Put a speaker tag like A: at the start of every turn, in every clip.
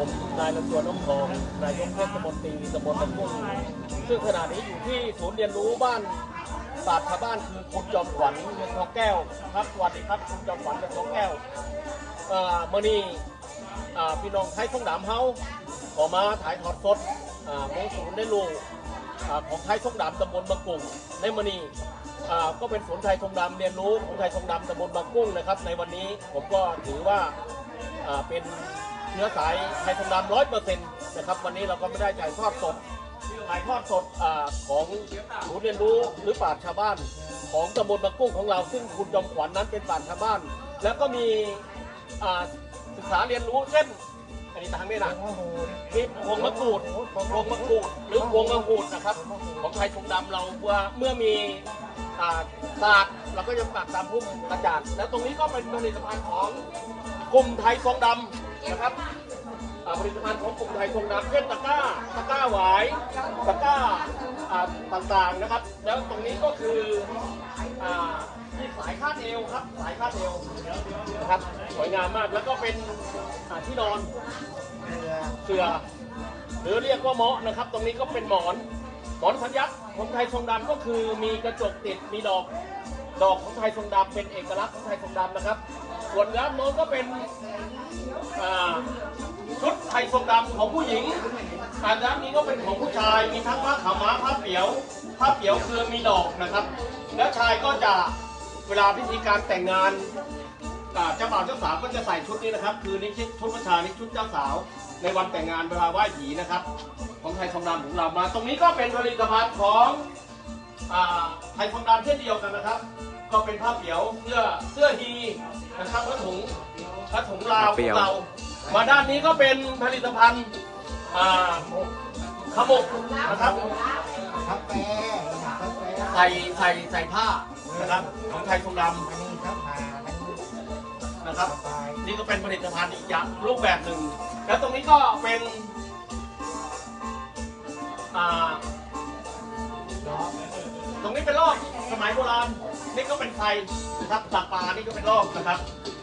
A: ผมนายลำตัวน้ำทองนายกเทศมนตรีตำบลตะกุ้งซึ่งขณะนี้อยู่ที่ศูนย์เรียนรู้บ้านศาสตร์ชาวบ้านคือคุณจอมขวัญเงินทองแก้วครับสวัสดีครับคุณจอมขวัญเงินทองแก้วเอ่อมื่อนี้พี่น้องไทยทองดำเฮาขอมาถ่ายทอดสดอ่งศูนย์ได้รู้ของไทยทองดำตำบลบางกุ้งในมื่อนี้ก็เป็นศูนย์ไทยทองดำเรียนรู้ของไทยทองดำตำบลบางกุ้งนะครับ ในวันนี้ผมก็ถือว่าเป็น เชื้อสายไทยทองดำร้อยเปอร์เซ็นต์นะครับ วันนี้เราก็ไม่ได้ถ่ายทอดสดถ่ายทอดสดอของศูนย์เรียนรู้หรือป่าชาวบ้าน ของตำบลบางกุ้งของเรา ซึ่งคุณจอมขวัญนั้นเป็นป่าชาวบ้าน แล้วก็มีศึกษาเรียนรู้เช่นอันนี้ทางนี้นะนี่พวงมะกรูดพวงมะกรูดหรือพวงมะกรูดนะครับ ของไทยทองดำเราว่าเมื่อมีอ่าศาสตร์เราก็จะปักตามพุ่มกระจาดแล้วตรงนี้ก็เป็นผลิตภัณฑ์ของกลุ่มไทยทองดำ นะครับผลิตภัณฑ์ของกลุ่มไทยทงดำเช่นตะกร้าตะกร้าหวายตะกร้าต่างๆนะครับ แล้วตรงนี้ก็คือที่สายคาดเอวครับ สายคาดเอวนะครับสวยงามมากแล้วก็เป็นที่นอนเสื่อหรือเรียกว่าเมาะนะครับ ตรงนี้ก็เป็นหมอนหมอนสัญยักษ์ของไทยทรงดำก็คือมีกระจกติดมีดอก ดอกของไทยทรงดำเป็นเอกลักษณ์ของไทยทรงดำนะครับ ส่วนด้านโน้นก็เป็นชุดไทยทรงดำของผู้หญิงอันด้านนี้ก็เป็นของผู้ชาย มีทั้งผ้าขาวม้าผ้าเปียว ผ้าเปียวคือมีดอกนะครับ แล้วชายก็จะเวลาพิธีการแต่งงานเจ้าบ่าวเจ้าสาวก็จะใส่ชุดนี้นะครับ คือนี่ชุดผู้ชายนี่ชุดเจ้าสาว ในวันแต่งงานเวลาไหว้ผีนะครับ ของไทยทรงดำของเรามา ตรงนี้ก็เป็นผลิตภัณฑ์ของอไทยทรงดำเช่นเดียวกันนะครับ ก็เป็นผ้าเปียวเสื้อเสื้อฮีนะครับผ้าถุงผ้าถุงลาวของเรา มาด้านนี้ก็เป็นผลิตภัณฑ์อ่าขมกนะครับ
B: กาแฟกาแฟ
A: ใส่ใส่ใส่ผ้านะครับของไทยทรงด
B: อันนี้ครับมาอันนี้ำ
A: นะครับ
B: สบาย
A: นี่ก็เป็นผลิตภัณฑ์อีกอย่างรูปแบบหนึ่ง แล้วตรงนี้ก็เป็นอ่า
B: เนาะ
A: ตรงนี้เป็นรอบ สมัยโบราณนี่ก็เป็นไทยนะครับตักปลานี่ก็เป็นรอบนะครับ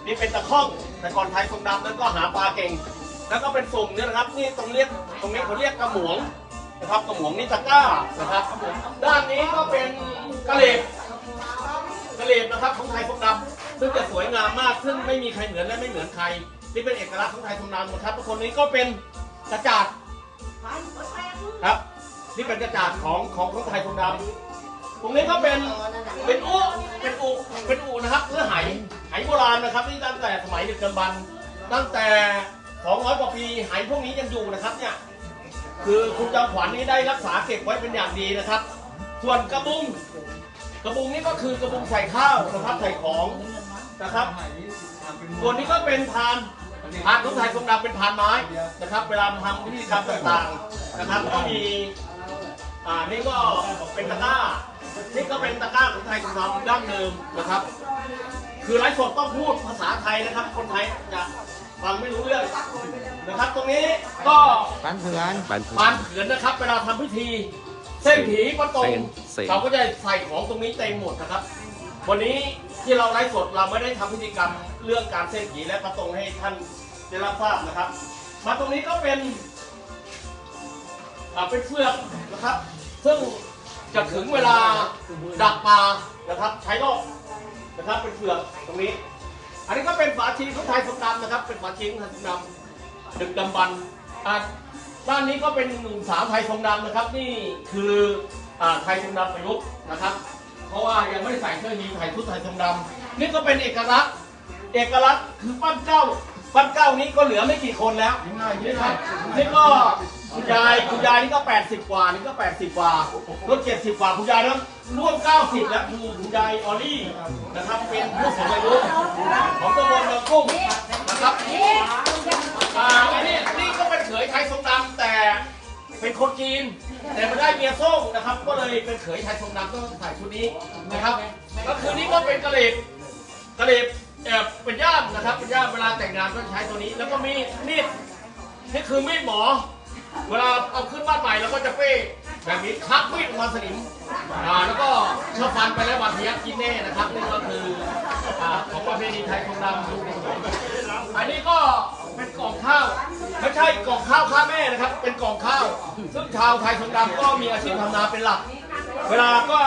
A: นี่เป็นตะข้องแต่ก่อนไทยทรงดำนั้นก็หาปลาเก่ง แล้วก็เป็นสุ่มเนี่ยนะครับนี่ตรงเรียกตรงนี้เขาเรียกกระหมวงนะครับกระหมวงนี่ตะก้านะครับด้านนี้ก็เป็นกระเหลบกระเหลบนะครับของไทยทรงดำซึ่งจะสวยงามมากซึ่งไม่มีใครเหมือนและไม่เหมือนใครนี่เป็นเอกลักษณ์ของไทยทรงดำนะครับทุกคนนี้ก็เป็นกระจาดครับนี่เป็นกระจาดของของของไทยทรงดำ ตรงนี้ก็เป็นเป็นอูเป็นอูเป็นอูนะครับเพื่อไหไหโบราณนะครับนี่ตั้งแต่สมัยดึกดำบรรพ์ตั้งแต่ 200กว่าปีไหพวกนี้ยังอยู่นะครับเนี่ยคือคุณจอมขวัญนี่ได้รักษาเก็บไว้เป็นอย่างดีนะครับ ส่วนกระบุงกระบุงนี่ก็คือกระบุงใส่ข้าวนะครับใส่ของนะครับส่วนนี้ก็เป็นพานพานของไทยทรงดำเป็นพานไม้นะครับ เวลาทำพิธีกรรมต่างๆนะครับ ก็มีอ่านี่ก็เป็นตะกร้า นี่ก็เป็นตะกร้าของไทยของเราดั้งเดิมนะครับ คือไลฟ์สดต้องพูดภาษาไทยนะครับ คนไทยจะฟังไม่รู้เรื่องนะครับ ตรงนี้ก็
B: ปันเผือน
C: บ้านเพื่อ
A: ปานนเขือนนะครับ เวลาทำพิธี เส้นผีประตรง
C: เส้นเส้น
A: เขาก็จะใส่ของตรงนี้เต็มหมดนะครับ วันนี้ที่เราไลฟ์สดเราไม่ได้ทำพิธีกรรมเรื่องการเส้นผีและประตรงให้ท่านได้รับทราบนะครับมาตรงนี้ก็เป็น อ่าเป็นเฟือกนะครับ ซึ่ง จะถึงเวลาดักปลานะครับ ใช้รอบนะครับเป็นเฟือกตรงนี้ อันนี้ก็เป็นฝาชีของไทยทองดำนะครับ เป็นฝาชีของไทยทองดำดึกดำบรรพ์อ่าด้านนี้ก็เป็นหนุ่มสาวไทยทองดำนะครับ นี่คืออ่าไทยทองดำประยุกต์นะครับ เพราะว่ายังไม่ได้ใส่เสื้อยีนไทยชุดไทยทองดำนี่ก็เป็นเอกลักษณ์เอกลักษณ์คือปั้นเก้าปั้นเก้านี้ก็เหลือไม่กี่คนแล้วนี่ครับนี่ก็ คุณยายคุณยายนี่ก็ 80 กว่านี่ก็ 80 กว่ารถ70 กว่าคุณยายนั้นร่วม 90 แล้วคือคุณยายออลี่นะครับเป็นผู้สูงอายุของตำบลเมืองกุ้งนะครับอ่าอันนี้นี่ก็เป็นเขยไทยทรงดำแต่เป็นคนจีน แต่ม่ได้เมียส้มนะครับ ก็เลยเป็นเขยไทยทรงดำต้องใส่ชุดนี้นะครับ ก็คือนี่ก็เป็นกะเหรี่ยงกระเหลบเออเป็นย่ามนะครับเป็นย่ามเวลาแต่งงานก็ใช้ตัวนี้ แล้วก็มีดมีดนี่คือมีดหมอ เวลาเอาขึ้นบ้านใหม่เราก็จะเป้แบบนี้ชักมีดออกมาสนิมอ่าแล้วก็ชอฟันไปแล้ววันพยักกินแน่นะครับนี่ก็คืออ่าของประเพณีไทยทองดำอันนี้ก็เป็นกล่องข้าวไม่ใช่กล่องข้าวค่าแม่นะครับ เป็นกล่องข้าว ซึ่งชาวไทยชนดำก็มีอาชีพทำนาเป็นหลัก เวลาก็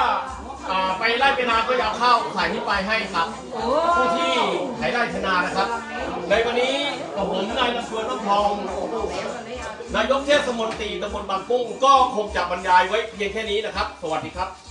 A: ไปไล่ไปนาก็จะเอาข้าวใส่ที่ไปให้ครับผู้ที่ไถไร่ไถนานะครับ ในวันนี้ กับผมนายลำเพลินน้ำทอง นายกเทศมนตรีตำบลบางกุ้งก็คงจะบรรยายไว้เพียงแค่นี้นะครับ สวัสดีครับ